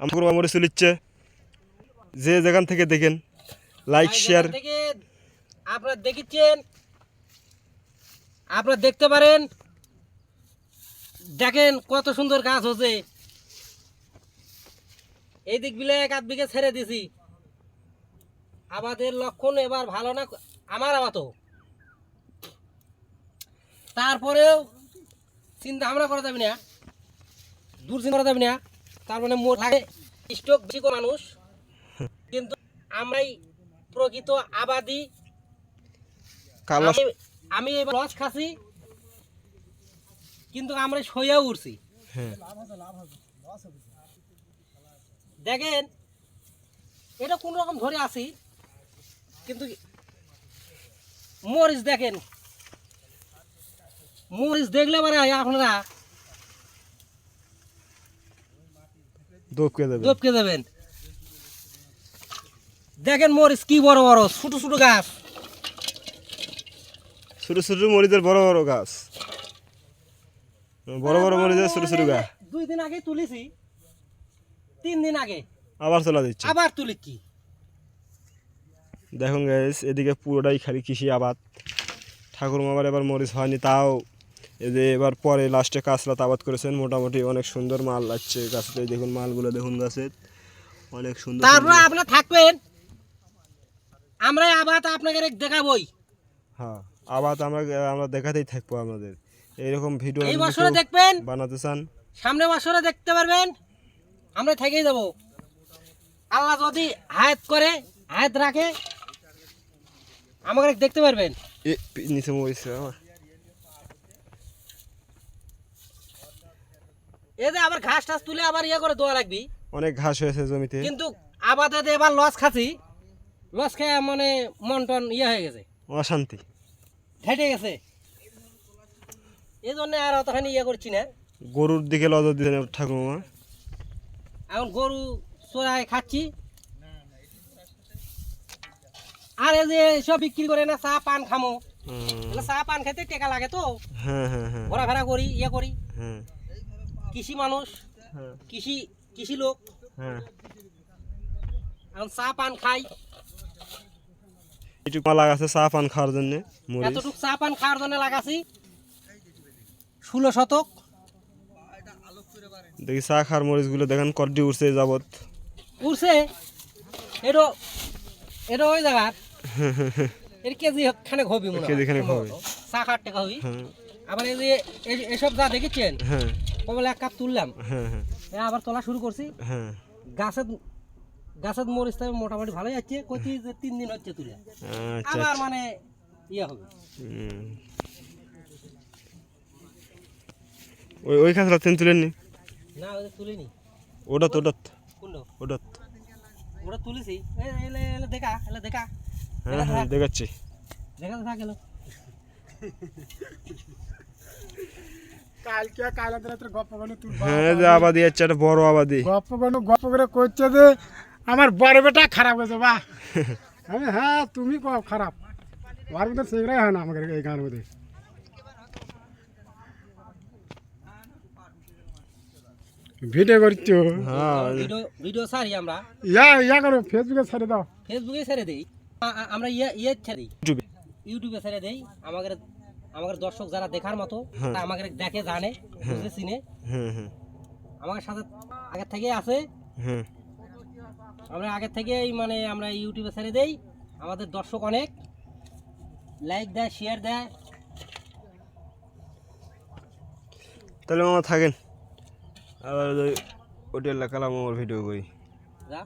আমার মরিচ চলিচ্ছে যে যেখান থেকে দেখেন লাইক শেয়ার আপনারা দেখেছেন আপনারা দেখতে পারেন দেখেন কত সুন্দর গাছ হচ্ছে এই দিক বিলে এক আধ বিঘে ছেড়ে দিছি। আমাদের লক্ষণ এবার ভালো না আমার আমাতো তারপরেও চিন্তা ভাবনা করা যাবে না। দূর চিন্তা করা যাবে না। তার মানে মোট লাগে স্টক বেশি মানুষ। কিন্তু আমরাই প্রকৃত আবাদি। আমি এবার লস খাচ্ছি কিন্তু আমরা সইয়া উঠছি। হ্যাঁ। দেখেন এটা কোন রকম ধরে আছি কিন্তু মরিচ দেখেন। মরিচ দেখলে মানে আপনারা দোপকে দপকে দেখেন মরিচ কি বড় বড় ছোট ছোট গাছ। ছোট ছোট মরিচের বড় বড় গাছ। বড় বড় মরিচের ছোট ছোট গাছ। দুই দিন আগে তুলেছি। তিন দিন আগে। আবার তোলা দিচ্ছে। আবার তুলেছি দেখুন গাইস এদিকে পুরোটাই খালি কৃষি আবাদ। ঠাকুর আবার এবার মরিচ হয়নি তাও এই যে এবার পরে লাস্টে কাঁচলাত আবাদ করেছেন। মোটামুটি অনেক সুন্দর মাল লাগছে গাছতে দেখুন মালগুলো দেখুন গাছের। অনেক সুন্দর তারপরে। আপনার থাকবেন। আমরা আবার আপনাকে দেখাবই। হ্যাঁ আবাদ আমরা আমরা দেখাতেই থাকব আমাদের এইরকম ভিডিও এই বছরে দেখবেন। বানাতে চান? সামনে বছরে দেখতে পারবেন। আমরা থেকেই যাব। আল্লাহ যদি হায়াত করে হায়াত রাখে আমাকে দেখতে পারবেন। নিচে মরিচ আমার। এই যে আবার ঘাস টাস তুলে আবার ইয়ে করে দোয়া রাখবি। অনেক ঘাস হয়েছে জমিতে। কিন্তু আবাদে এবার লস খাচ্ছি। লস খেয়ে মানে মন টন ইয়ে হয়ে গেছে। অশান্তি। ঘেটে গেছে। এই জন্য আর অতখানি ইয়ে করছি না। গরুর দিকে নজর দিতেন ঠাকুরমা। এখন গরু চড়ায় খাচ্ছি। আর এই যে সব বিক্রি করে না চা পান খামো। চা পান খেতে টেকা লাগে তো। হ্যাঁ হ্যাঁ হ্যাঁ। ঘোরাফেরা করি ইয়ে করি। কৃষি মানুষ হ্যাঁ। কৃষি কৃষি লোক। হ্যাঁ। এখন চা পান খাই। একটু মালা চা পান খাওয়ার জন্য এতটুক চা পান খাওয়ার জন্য লাগাছি। ষোলো শতক। দেখি চা খাওয়ার মরিচগুলো দেখেন কড্ডি উঠছে এই যাবত উঠছে এটা এটা ওই জায়গার। এর কেজি খানে হবি মনে কেজি খানেক হবে। চা টাকা হবি হ্যাঁ। আবার এই যে এসব যা দেখেছেন? হ্যাঁ। কবলে এক কাপ তুললাম। হ্যাঁ হ্যাঁ। আবার তোলা শুরু করছি। হ্যাঁ। গাছের গাছের মরিচ তো মোটামুটি ভালোই যাচ্ছে কচি যে তিন দিন হচ্ছে তুলে। আচ্ছা। আবার মানে ইয়ে হবে। ওই ওই খাতরা তেন তুলেননি? না ওই তুলিনি। ওটা তো ওটা কোনটা ওটা ওটা তুলেছি এলে এলে দেখা এলে দেখা। হ্যাঁ হ্যাঁ দেখাচ্ছি। দেখা তো হ্যাঁ যে আবাদি আছে একটা বড় আবাদি। গপ্প করে গপ্প করে করছে যে আমার বড় বেটা খারাপ হয়েছে বা। আমি হ্যাঁ তুমি খারাপ। ওর মধ্যে সেগুলাই হয় না আমাদের এই গান মধ্যে। ভিডিও করছ হ্যাঁ। ভিডিও ভিডিও সারি আমরা। ইয়া ইয়া করো ফেসবুকে ছেড়ে দাও। ফেসবুকে ছেড়ে দেই। আমরা ইয়ে ইয়ে ছেড়ে দিই। ইউটিউবে ইউটিউবে ছেড়ে দেই আমাদের আমাদের দর্শক যারা দেখার মতো হ্যাঁ। তারা আমাদের দেখে জানে বুঝে চিনে। হ্যাঁ হ্যাঁ আমার সাথে আগের থেকেই আছে। হ্যাঁ আমরা আগের থেকেই মানে আমরা ইউটিউবে ছেড়ে দেই। আমাদের দর্শক অনেক। লাইক দেয় শেয়ার দেয়। তাহলে মামা থাকেন। আবার ওই ওটা এলাকালাম আমার ভিডিও করি। যা।